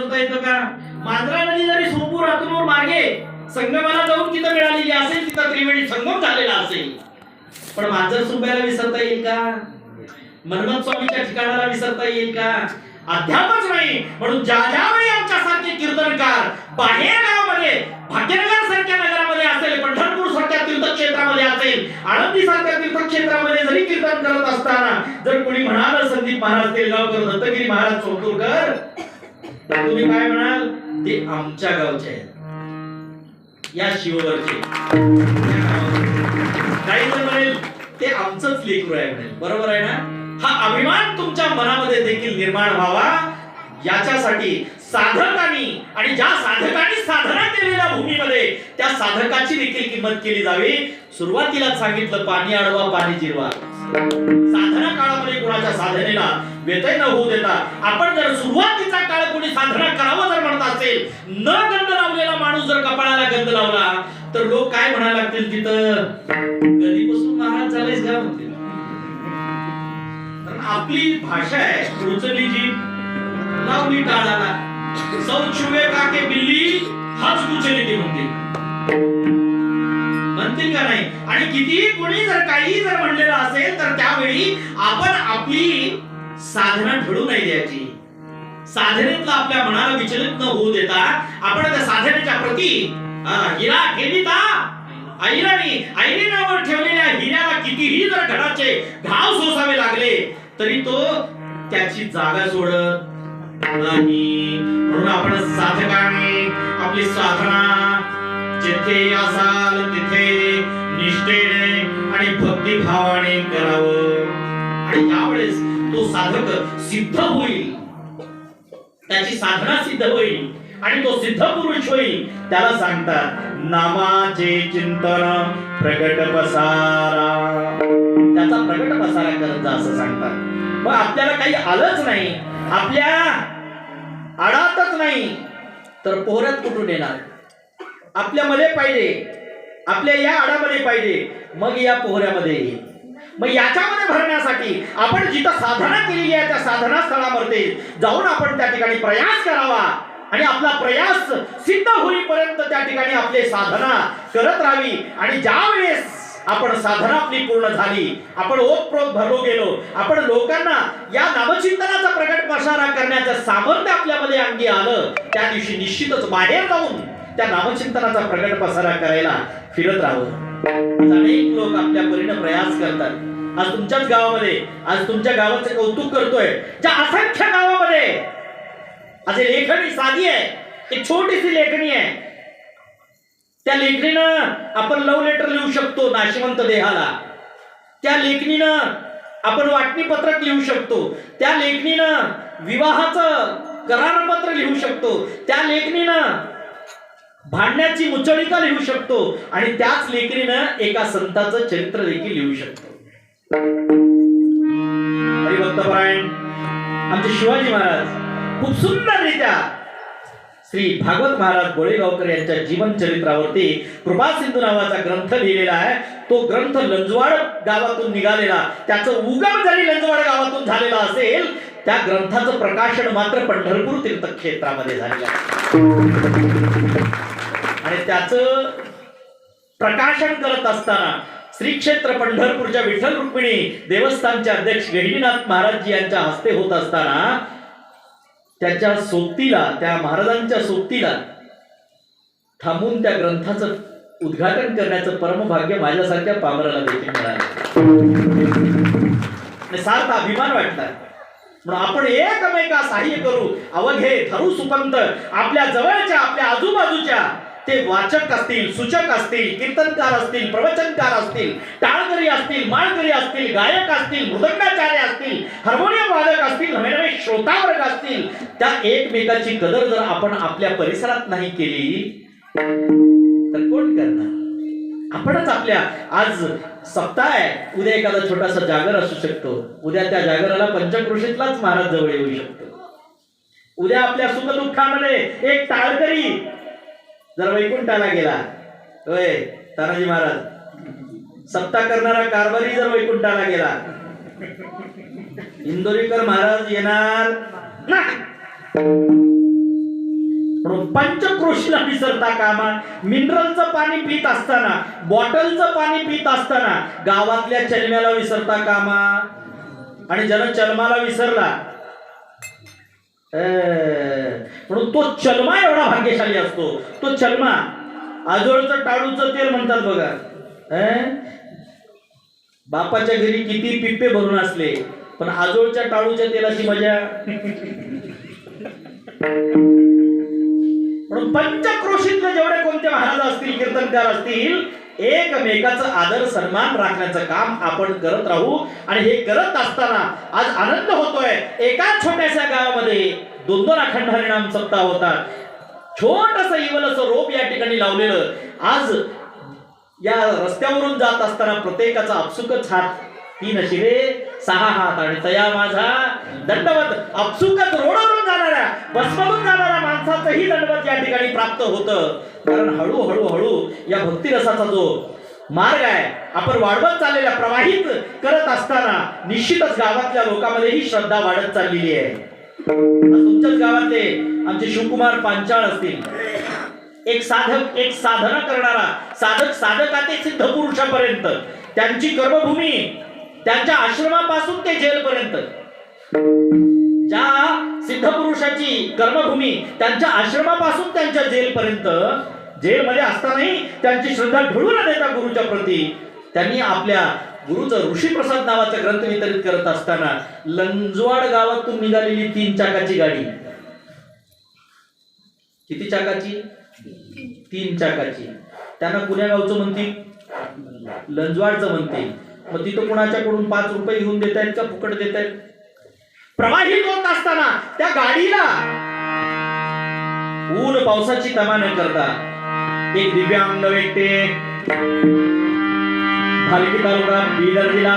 विसरता येतं का? मांजरा नदी जरी सोपूर हातून मार्गे संगमाला जाऊन तिथं मिळालेली असेल तिथं त्रिवेणी संगम झालेला असेल. पण मांजर सुंब्याला विसरता येईल का? मनमत स्वामीच्या ठिकाणाला विसरता येईल का? अध्यापच नाही म्हणून ज्या ज्यावेळी आमच्यासारखे कीर्तनकार बाहेर गावामध्ये भाग्यनगर सारख्या नगरामध्ये असेल पंढरपूर सारख्या तीर्थक्षेत्रामध्ये असेल आळंदी सारख्या तीर्थक्षेत्रामध्ये जरी कीर्तन करत असताना जर कोणी म्हणाल संदीप महाराज तेलगावकर दत्तगिरी महाराज सोतूरकर तर तुम्ही काय म्हणाल? ते आमच्या गावचे आहेत. या शिववरचे काही जण म्हणेल ते आमचंच लेकरू आहे म्हणेल बरोबर आहे ना? हा अभिमान तुमच्या मनामध्ये देखील निर्माण व्हावा. याच्यासाठी साधकांनी आणि ज्या साधकांनी साधना केलेल्या भूमीमध्ये त्या साधकाची देखील किंमत केली जावी. सुरुवातीला सांगितलं पाणी अडवा पाणी जिरवा. साधना काळामध्ये कोणाच्या साधनेला व्यतय न होऊ देता आपण जर सुरुवातीचा काळ कोणी साधना करावं जर म्हणत असेल न गंध लावलेला माणूस जर कपाळाला गंध लावला तर लोक काय म्हणायला लागतील तिथं? कधीपासून महाराज झालेस का म्हणते आपली भाषा आहे उचली जी लावली टाळाला सौचुवे काके बिल्ली हाच उचली ती म्हणते म्हणतील का नाही. आणि कितीही कोणी जर काही जर म्हणलेलं असेल तर त्यावेळी आपण आपली साधना ठरू नाही द्यायची. साधनेतलं आपल्या मनाला विचलित न होऊ देता आपण त्या साधनेच्या प्रती हिरा गेलीता ऐराणी आईने नावावर ठेवलेल्या हिऱ्याला कितीही जर घराचे घाव सोसावे लागले तरी तो त्याची जागा सोडत नाही. म्हणून आपण साधकाने आपली साधना जिथे असाल तिथे निष्ठेने आणि भक्तिभावाने करावं. आणि यावेळेस तो साधक सिद्ध होईल. त्याची साधना सिद्ध होईल आणि तो सिद्ध पुरुष होईल. त्याला सांगतात नामाचे चिंतन प्रगट पसारा. त्याचा प्रगट पसारा करत असं सांगतात. मग आपल्याला काही आलंच नाही. आपल्या आडातच नाही. तर पोहऱ्यात कुठून येणार? आपल्यामध्ये पाहिजे. आपल्या या आडामध्ये पाहिजे. मग या पोहऱ्यामध्ये येईल मग याच्यामध्ये भरण्यासाठी आपण जिथं साधना केलेली आहे त्या साधना स्थळामध्ये जाऊन आपण त्या ठिकाणी प्रयास करावा. आणि आपला प्रयास सिद्ध होईपर्यंत त्या ठिकाणी आपली साधना करत राहावी. आणि ज्या वेळेस आपण साधना आपली पूर्ण झाली आपण ओतप्रोत भरलो गेलो आपण लोकांना या नामचिंतनाचा प्रगट पसारा करण्याचं सामर्थ्य आपल्यामध्ये अंगी आलं त्या दिवशी निश्चितच बाहेर जाऊन त्या नामचिंतनाचा प्रगट पसारा करायला फिरत राहावं अनेक लोक आपल्या परीने प्रयास करतात. आज तुमच्याच गावामध्ये आज तुमच्या गावाचं कौतुक करतोय. ज्या असंख्य गावामध्ये आज लेखणी साधी आहे एक छोटीशी लेखणी आहे. त्या लेखणीनं आपण लव लेटर लिहू शकतो नाशिवंत देहाला. त्या लेखणीनं आपण वाटणी पत्रक लिहू शकतो. त्या लेखणीनं विवाहाचं करारपत्र लिहू शकतो. त्या लेखणीनं भांडण्याची मुचळिका लिहू शकतो आणि त्याच लेकरीनं एका संताचं चरित्र देखील लिहू शकतो. हरिभक्तपरायण आमचे शिवाजी महाराज खूप सुंदररित्या श्री भागवत महाराज गोळेगावकर यांच्या जीवन चरित्रावरती कृपा सिंधू नावाचा ग्रंथ लिहिलेला आहे. तो ग्रंथ लंजवाड गावातून निघालेला त्याचं उगम जरी लंजवाड गावातून झालेला असेल त्या ग्रंथाचं प्रकाशन मात्र पंढरपूर तीर्थक्षेत्रामध्ये झालेलं आहे. आणि त्याचं प्रकाशन करत असताना श्री क्षेत्र पंढरपूरच्या विठ्ठल रुक्मिणी देवस्थानचे अध्यक्ष गहिनीनाथ महाराजजी यांच्या हस्ते होत असताना त्याच्या सोबतीला त्या महाराजांच्या सोबतीला थांबून त्या ग्रंथाचं उद्घाटन करण्याचं परमभाग्य माझ्यासारख्या पामराला देखील मिळालं. सारखा सार्थ अभिमान वाटला म्हणून आपण एकमेका सहाय्य करू. अवघे धरू सुपंत आपल्या जवळच्या आपल्या आजूबाजूच्या ते वाचक असतील सूचक असतील कीर्तनकार असतील प्रवचनकार असतील टाळकरी असतील माळकरी असतील गायक असतील मृदंगाचार्य असतील हार्मोनियम वादक असतील नवे श्रोतावर्ग असतील त्या एकमेकाची कदर जर आपण आपल्या परिसरात नाही केली तर कोण करणार? आपणच आपल्या आज सप्ताह आहे उद्या एखादा छोटासा जागर असू शकतो उद्या त्या जागराला पंचकृषीतलाच महाराज जवळ येऊ शकतो. उद्या आपल्या सुखदुःखामध्ये एक टाळकरी जर वैकुंठाला गेला होय तानाजी महाराज. सत्ता करणारा कारभारी जर वैकुंठाला गेला इंदोरीकर महाराज येणार नाही. म्हणून विसरता कामा मिनरलचं पाणी पित असताना बॉटलचं पाणी पित असताना गावातल्या चलम्याला विसरता कामा. आणि ज्यानं चलमाला विसरला म्हणून तो चलमा एवढा भाग्यशाली असतो. तो चलमा. आजोळचं टाळूचं तेल म्हणतात बघा. बापाच्या घरी किती पिप्पे भरून असले पण आजोळच्या टाळूच्या तेलाची मजा. म्हणून पंचक्रोशीतले जेवढे कोणते महाराज असतील कीर्तनकार असतील एकमेकाचं आदर सन्मान राखण्याचं काम आपण करत राहू. आणि हे करत असताना आज आनंद होतोय. एका छोट्याशा गावामध्ये दोन दोन अखंड हरिणाम सप्ताह होतात. छोटस इवलस रोप या ठिकाणी लावलेलं. आज या रस्त्यावरून जात असताना प्रत्येकाचा आपसुकच हात तीन शिरे सहा हात आणि तया माझा दंडवत. आपसुकच रोडवरून जाणाऱ्या बसमधून जाणाऱ्या माणसाचंही दंडवत या ठिकाणी प्राप्त होतं. कारण हळूहळू हळू या भक्तिरसाचा जो मार्ग आहे आपण वाढवत चाललेला प्रवाहित करत असताना निश्चितच गावातल्या लोकांमध्ये ही श्रद्धा वाढत चाललेली आहे. तुमच्याच गावातले आमचे शिवकुमार पांचाळ असतील. एक साधक एक साधना करणारा साधक साधकाते सिद्ध पुरुषापर्यंत. त्यांची कर्मभूमी त्यांच्या आश्रमापासून ते जेलपर्यंत. ज्या सिद्ध पुरुषाची कर्मभूमी त्यांच्या आश्रमापासून त्यांच्या जेलपर्यंत जेलमध्ये असतानाही त्यांची श्रद्धा ढळू न देता गुरुच्या प्रती. त्यांनी आपल्या गुरुचं ऋषीप्रसाद नावाचा ग्रंथ वितरित करत असताना लंजवाड गावातून निघालेली तीन चाकाची गाडी. किती चाकाची? तीन चाकाची. त्यांना कुण्या गावचं म्हणतील लंजवाडचं म्हणतील. मग तिथं कुणाच्याकडून पाच रुपये घेऊन देत आहेत का फुकट देत आहेत प्रवाहित होत असताना त्या गाडीला ऊन पावसाची तमा न करता एक दिव्यांग व्यक्ती भालकी तालुका बिदर जिल्हा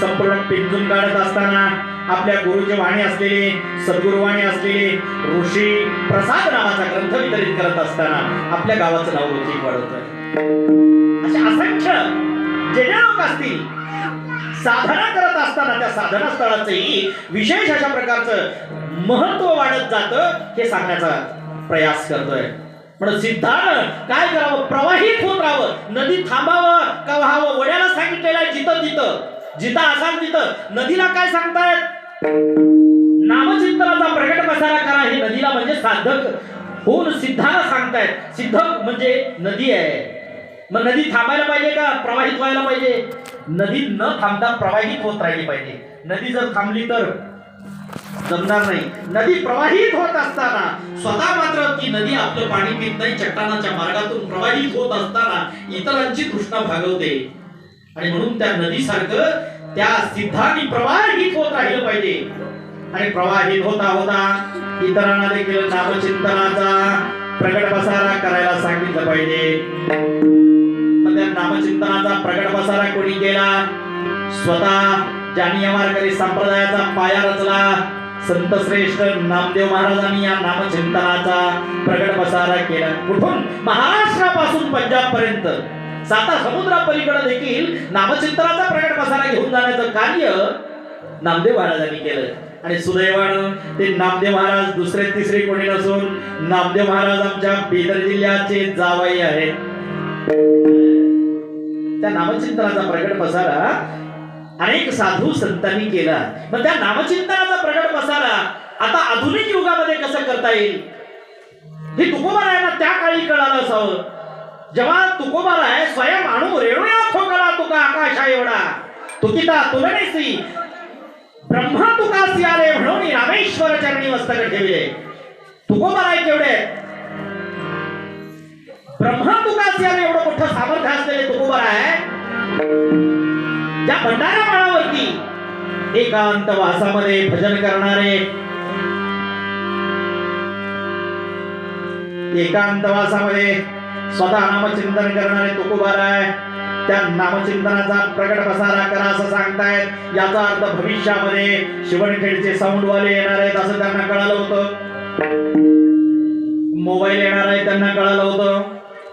संपूर्ण पिंजून काढत असताना आपल्या गुरुचे वाणी असलेले सद्गुरुवाणी असलेले ऋषी प्रसाद नावाचा ग्रंथ वितरित करत असताना आपल्या गावाचं नाव लौकिक वाढवतोय असे असंख्य जे लोक असतील साधना करत असताना त्या साधना स्थळाचंही विशेष अशा प्रकारचं महत्त्व वाढत जातं हे सांगण्याचा प्रयास करतोय. म्हणून सिद्धानं काय करावं? प्रवाहित होत राहावं. नदी थांबावं का व्हावं? वड्याला सांगितलेलं आहे जिथं तिथं. जिथं असाल तिथं. नदीला काय सांगतायत? नामचिंतनाचा प्रगट पसारा करा हे नदीला म्हणजे साधक. होऊन सिद्धाला सांगतायत. सिद्ध म्हणजे नदी आहे. मग नदी थांबायला पाहिजे का? प्रवाहित व्हायला पाहिजे. नदी न थांबता प्रवाहित होत राहिली पाहिजे. नदी जर थांबली तर जमणार नाही. नदी प्रवाहित होत असताना स्वतः मात्र ती नदी आपलं पाणी पित नाही चट्टानाच्या मार्गातून प्रवाहित होत असताना इतरांची तृष्णा भागवते. आणि म्हणून त्या नदीसारखं त्या सिद्धांनी प्रवाहित होत राहिलं पाहिजे. आणि प्रवाहित होता होता इतरांना देखील नामचिंतनाचा प्रगट पसारा करायला सांगितलं पाहिजे. मग त्या नामचिंतनाचा प्रगट पसारा कोणी केला? स्वतः ज्यांनी या वारकरी संप्रदायाचा पाया रचला संत श्रेष्ठ नामदेव महाराजांनी या नामचिंतनाचा प्रगट पसारा केला. कुठून? महाराष्ट्रापासून पंजाब पर्यंत साता समुद्रापलीकडे देखील नामचिंतनाचा प्रगट पसारा घेऊन जाण्याचं कार्य नामदेव महाराजांनी केलं. आणि सुदैवानं ते नामदेव महाराज दुसरे तिसरे कोणी नसून नामदेव महाराज आमच्या बिदर जिल्ह्याचे जावई आहेत. त्या नामचिंतनाचा प्रगट पसारा अनेक साधू संतांनी केला. मग त्या नामचिंतनाचा प्रगट पसारा आता आधुनिक युगामध्ये कसं करता येईल? हे तुकोबारायांना त्या काळी कळालं असावं. जेव्हा तुकोबाराय स्वयं आणू रेणूया ठोकला तुका आकाशा एवढा. तुकिता तुलनेसी. ब्रह्मा तुकासी आले म्हणून रामेश्वर चरणी मस्तक ठेवले. तुकोबाराय केवढे? ब्रह्मा तुकासी आले एवढं मोठं सामर्थ्य असलेले आहे. त्या भंडारा माळावरती एकांत वासामध्ये भजन करणारे एकांत वासामध्ये स्वतः नामचिंतन करणारे तुकोबाराय त्या नामचिंतनाचा प्रकट पसारा करा असं सांगतायत. याचा अर्थ भविष्यामध्ये शिवणखेडचे साऊंडवाले येणार आहेत असं त्यांना कळालं होतं. मोबाईल येणार आहे त्यांना कळालं होतं.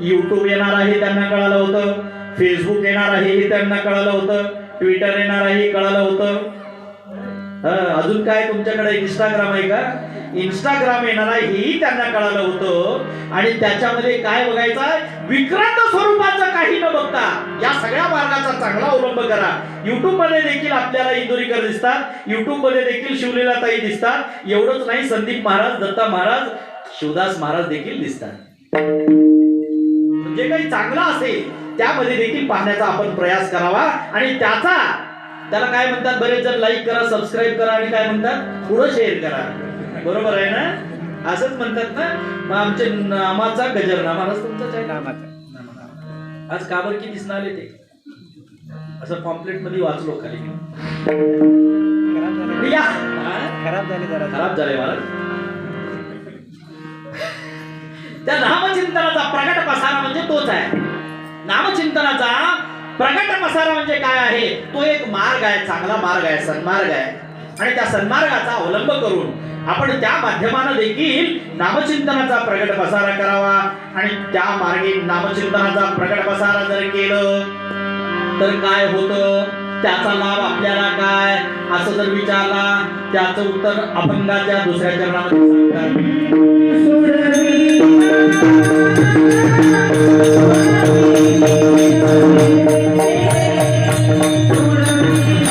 युट्यूब येणार आहे त्यांना कळालं होतं. फेसबुक येणार आहे हे त्यांना कळालं होतं. ट्विटर येणार आहे हे कळालं होतं. अजून काय तुमच्याकडे? इंस्टाग्राम आहे का? इंस्टाग्राम येणार आहे हेही त्यांना कळालं होतं. आणि त्याच्यामध्ये काय बघायचं? विक्रांत स्वरूपाचं काही न बघता या सगळ्या मार्गाचा चांगला अवलंब करा. युट्यूबमध्ये देखील आपल्याला इंदोरीकर दिसतात. युट्यूबमध्ये देखील शिवलीलाताई दिसतात. एवढंच नाही संदीप महाराज दत्ता महाराज शिवदास महाराज देखील दिसतात. जे काही चांगलं असेल त्यामध्ये देखील पाहण्याचा आपण प्रयास करावा. आणि त्याचा त्याला काय म्हणतात? बरेच जण लाईक करा सबस्क्राईब करा आणि काय म्हणतात? पुढं शेअर करा. बरोबर आहे ना? असंच म्हणतात ना? मग आमचे नामाचा गजर. नामालाच तुमचाच आहे? नामाचा. आज का बरं की दिसणार आले ते? असं पॉम्पलेटमध्ये वाचलो खाली. खराब झाले या. खराब झाले जरा. खराब झाले महाराज. त्या नामचिंतनाचा प्रगट पसारा म्हणजे तोच आहे. नामचिंतनाचा प्रकट पसारा म्हणजे काय आहे? तो एक मार्ग आहे चांगला मार्ग आहे सन्मार्ग आहे. आणि त्या सन्मार्गाचा अवलंब करून आपण त्या माध्यमानं देखील नामचिंतनाचा प्रगट पसारा करावा. आणि त्या मार्गे नामचिंतनाचा प्रगट पसारा जर केलं तर काय होतं? त्याचा लाभ आपल्याला काय? असं जर विचारला त्याचं उत्तर अभंगाच्या दुसऱ्या चरणामध्ये सांगतात.